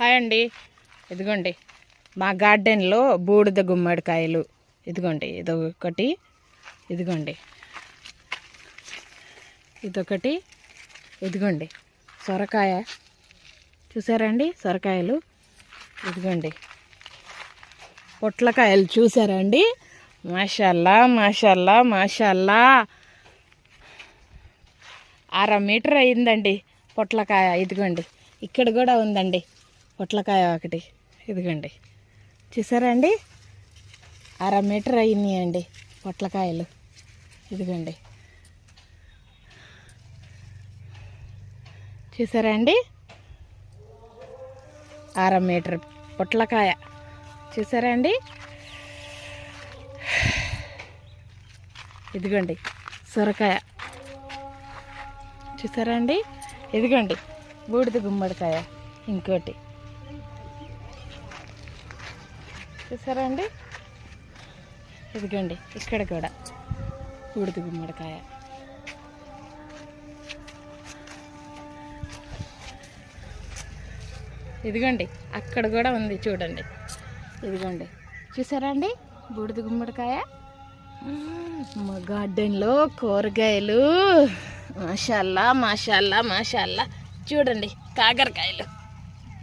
Hi అండి. ఇదిగోండి. మా గార్డెన్లో బూడిద గుమ్మడికాయలు. ఇదిగోండి ఇదొకటి. ఇదిగోండి. ఇదొకటి. ఇదిగోండి సొరకాయ. చూసారండి సొరకాయలు? ఇదిగోండి. పొట్లకాయలు చూసారండి మాషల్లా మాషల్లా మాషల్లా. అర మీటర్ అయిందండి పొట్లకాయ. ఇదిగోండి ఇక్కడ కూడా ఉందండి. పొట్లకాయ ఒకటి. ఇదిగోండి. చూసారా అండి? అర మీటర్ అయిందండి పొట్లకాయలు. ఇదిగోండి. చూసారా అండి? అర మీటర్ పొట్లకాయ. చూసారా అండి? ఇదిగోండి. సొరకాయ. చూసారా అండి? ఇదిగోండి. బూడిద గుమ్మడికాయ ఇంకోటి. చూసారా అండి ఇదిగోండి ఇక్కడ కూడా బూడిద గుమ్మడికాయ. ఇదిగోండి అక్కడ కూడా ఉంది చూడండి. ఇదిగోండి చూసారా అండి బూడిద గుమ్మడికాయ. మా గార్డెన్లో కూరగాయలు. మాషాల్లా మాషాల్లా మాషాల్లా. చూడండి కాకరకాయలు.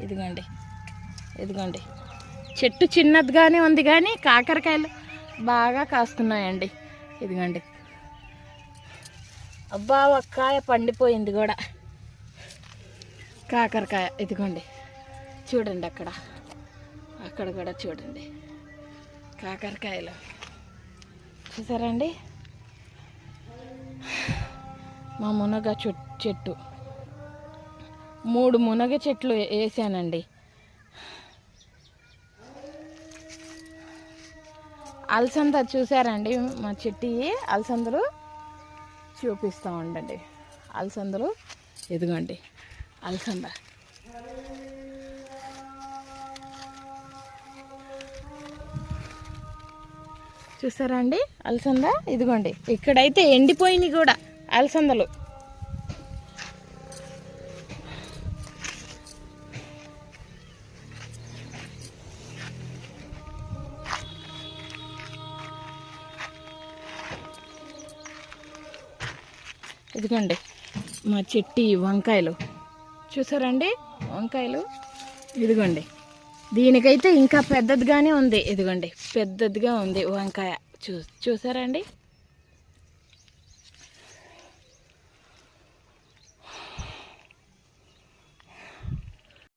ఇదిగోండి ఇదిగోండి. చెట్టు చిన్నదిగానే ఉంది కానీ కాకరకాయలు బాగా కాస్తున్నాయండి. ఇదిగోండి. అబ్బా ఒక్కాయ పండిపోయింది కూడా. కాకరకాయ ఇదిగోండి. చూడండి అక్కడ. అక్కడ కూడా చూడండి. కాకరకాయలు. చూసారండి? మా మునగ చెట్- చెట్టు. మూడు మునగ చెట్లు వేసానండి. అలసంద చూసారండి మా చెట్టి అలసందలు? చూపిస్తూ ఉండండి. అలసందలు ఇదిగోండి అలసంద. చూసారా అండి? అలసంద ఇదిగోండి. ఇక్కడైతే ఎండిపోయినాయి కూడా అలసందలు. ఇదిగోండి మా చెట్టి వంకాయలు. చూసారండి వంకాయలు? ఇదిగోండి దీనికైతే ఇంకా పెద్దదిగానే ఉంది. ఇదిగోండి పెద్దదిగా ఉంది వంకాయ. చూ చూసారండి?